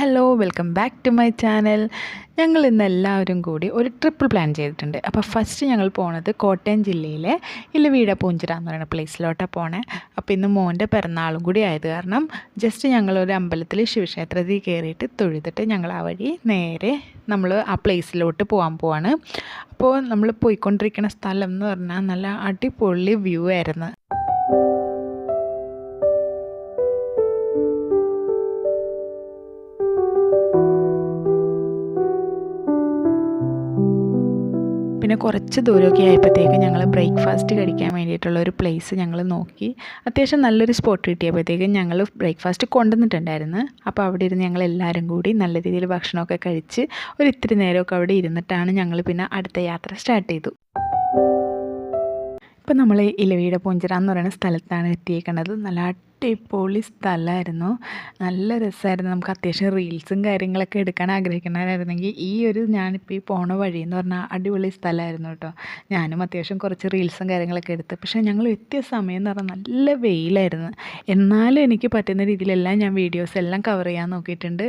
Hello welcome back to my channel ഞങ്ങൾ ഇന്ന് എല്ലാവരും കൂടി ഒരു ട്രിപ്പിൾ പ്ലാൻ ചെയ്തിട്ടുണ്ട്. അപ്പോൾ ഫസ്റ്റ് ഞങ്ങൾ പോണത് കോട്ടയം ജില്ലയിലെ ഇലവീട പൂഞ്ചിറ എന്ന് പറയുന്ന പ്ലേസിലോട്ടാണ് പോണേ. അപ്പോൾ ഇന്ന് മോന്റെ പിറന്നാളും കൂടി ആയത് കാരണം ജസ്റ്റ് ഞങ്ങൾ ഒരു അമ്പലത്തിൽ ശിവക്ഷേത്രത്തിൽ കയറിയിട്ട് തൊഴുതിട്ട് ഞങ്ങൾ ആ വഴി നേരെ നമ്മൾ ആ പ്ലേസിലോട്ട് പോകാൻ പോവാണ്. അപ്പോൾ നമ്മൾ പോയിക്കൊണ്ടിരിക്കുന്ന സ്ഥലം എന്ന് പറഞ്ഞാൽ നല്ല അടിപൊളി വ്യൂ ആയിരുന്നു. പിന്നെ കുറച്ച് ദൂരമൊക്കെ ആയപ്പോഴത്തേക്ക് ഞങ്ങൾ ബ്രേക്ക്ഫാസ്റ്റ് കഴിക്കാൻ വേണ്ടിയിട്ടുള്ള ഒരു പ്ലേസ് ഞങ്ങൾ നോക്കി. അത്യാവശ്യം നല്ലൊരു സ്പോട്ട് കിട്ടിയപ്പോഴത്തേക്കും ഞങ്ങൾ ബ്രേക്ക്ഫാസ്റ്റ് കൊണ്ടുവന്നിട്ടുണ്ടായിരുന്നു. അപ്പോൾ അവിടെ ഇരുന്ന് ഞങ്ങൾ എല്ലാവരും കൂടി നല്ല രീതിയിൽ ഭക്ഷണമൊക്കെ കഴിച്ച് ഒരു ഇത്തിരി നേരമൊക്കെ അവിടെ ഇരുന്നിട്ടാണ് ഞങ്ങൾ പിന്നെ അടുത്ത യാത്ര സ്റ്റാർട്ട് ചെയ്തു. ഇപ്പം നമ്മൾ ഇലവീട പൂഞ്ചിറ എന്ന് പറയുന്ന സ്ഥലത്താണ് എത്തിയേക്കുന്നത് നല്ല അടിപൊളി സ്ഥലമായിരുന്നു നല്ല രസമായിരുന്നു. നമുക്ക് അത്യാവശ്യം റീൽസും കാര്യങ്ങളൊക്കെ എടുക്കാൻ ആഗ്രഹിക്കണമായിരുന്നെങ്കിൽ ഈ ഒരു ഞാനിപ്പോൾ ഈ പോണ വഴി എന്ന് പറഞ്ഞാൽ അടിപൊളി സ്ഥലമായിരുന്നു കേട്ടോ. ഞാനും അത്യാവശ്യം കുറച്ച് റീൽസും കാര്യങ്ങളൊക്കെ എടുത്ത്. പക്ഷേ ഞങ്ങൾ എത്തിയ സമയം എന്ന് പറഞ്ഞാൽ നല്ല വെയിലായിരുന്നു. എന്നാലും എനിക്ക് പറ്റുന്ന രീതിയിലെല്ലാം ഞാൻ വീഡിയോസ് എല്ലാം കവർ ചെയ്യാൻ നോക്കിയിട്ടുണ്ട്.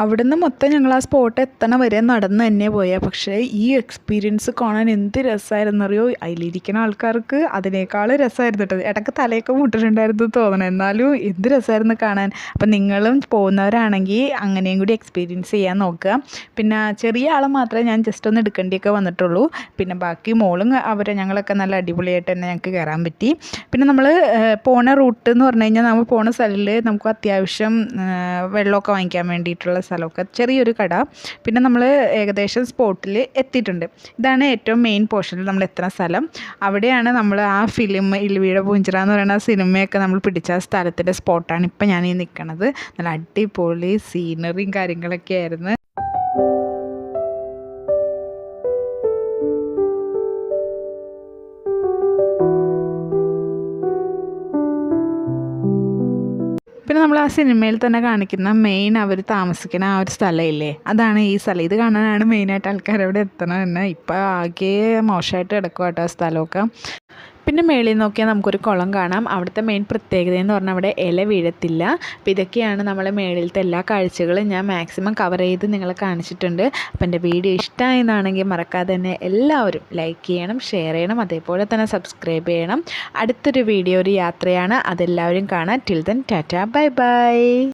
അവിടുന്ന് മൊത്തം ഞങ്ങൾ ആ സ്പോട്ട് എത്തണ വരെ നടന്ന് തന്നെ പോയാൽ പക്ഷേ ഈ എക്സ്പീരിയൻസ് കാണാൻ എന്ത് രസമായിരുന്നറിയോ അതിലിരിക്കുന്ന ആൾക്കാർക്ക് അതിനേക്കാൾ രസമായിരുന്നു കേട്ടോ ഇടയ്ക്ക് തലയൊക്കെ മുട്ടിട്ടുണ്ടായിരുന്നു തോന്നണം. എന്നാലും എന്ത് രസമായിരുന്നു കാണാൻ. അപ്പം നിങ്ങളും പോകുന്നവരാണെങ്കിൽ അങ്ങനെയും കൂടി എക്സ്പീരിയൻസ് ചെയ്യാൻ നോക്കുക. പിന്നെ ചെറിയ ആളെ മാത്രമേ ഞാൻ ജസ്റ്റ് ഒന്ന് എടുക്കേണ്ടിയൊക്കെ വന്നിട്ടുള്ളൂ. പിന്നെ ബാക്കി മോളും അവരെ ഞങ്ങളൊക്കെ നല്ല അടിപൊളിയായിട്ട് തന്നെ ഞങ്ങൾക്ക് കയറാൻ പറ്റി. പിന്നെ നമ്മൾ പോണ റൂട്ട് എന്ന് പറഞ്ഞു കഴിഞ്ഞാൽ നമ്മൾ പോണ സ്ഥലത്തിൽ നമുക്ക് അത്യാവശ്യം വെള്ളമൊക്കെ വാങ്ങിക്കാൻ വേണ്ടിയിട്ടുള്ള സ്ഥലമൊക്കെ ചെറിയൊരു കട. പിന്നെ നമ്മൾ ഏകദേശം സ്പോട്ടിൽ എത്തിയിട്ടുണ്ട്. ഇതാണ് ഏറ്റവും മെയിൻ പോർഷനിൽ നമ്മൾ എത്തുന്ന സ്ഥലം. അവിടെയാണ് നമ്മൾ ആ ഫിലിം ഇൽവീഴ പൂഞ്ചിറ എന്ന് പറയുന്ന സിനിമയൊക്കെ നമ്മൾ പിടിച്ച സ്ഥലത്തിന്റെ സ്പോട്ടാണ് ഇപ്പം ഞാൻ ഈ നിൽക്കുന്നത് നല്ല അടിപൊളി സീനറിയും കാര്യങ്ങളൊക്കെ ആയിരുന്നു. പിന്നെ നമ്മൾ ആ സിനിമയിൽ തന്നെ കാണിക്കുന്ന മെയിൻ അവർ താമസിക്കുന്ന ആ ഒരു സ്ഥലമില്ലേ അതാണ് ഈ സ്ഥലം. ഇത് കാണാനാണ് മെയിനായിട്ട് ആൾക്കാർ അവിടെ എത്തണം തന്നെ ഇപ്പം ആകെ മോശമായിട്ട് കിടക്കുക കേട്ടോ ആ സ്ഥലമൊക്കെ. പിന്നെ മേളിൽ നോക്കിയാൽ നമുക്കൊരു കുളം കാണാം. അവിടുത്തെ മെയിൻ പ്രത്യേകത എന്ന് പറഞ്ഞാൽ അവിടെ ഇല വീഴത്തില്ല. അപ്പോൾ ഇതൊക്കെയാണ് നമ്മളെ മേളിലത്തെ എല്ലാ കാഴ്ചകളും ഞാൻ മാക്സിമം കവർ ചെയ്ത് നിങ്ങളെ കാണിച്ചിട്ടുണ്ട്. അപ്പോൾ എന്റെ വീഡിയോ ഇഷ്ടമായെന്നാണെങ്കിൽ മറക്കാതെ തന്നെ എല്ലാവരും ലൈക്ക് ചെയ്യണം ഷെയർ ചെയ്യണം അതേപോലെ തന്നെ സബ്സ്ക്രൈബ് ചെയ്യണം. അടുത്തൊരു വീഡിയോ ഒരു യാത്രയാണ്. അതെല്ലാവരും കാണാം. Till then tata bye bye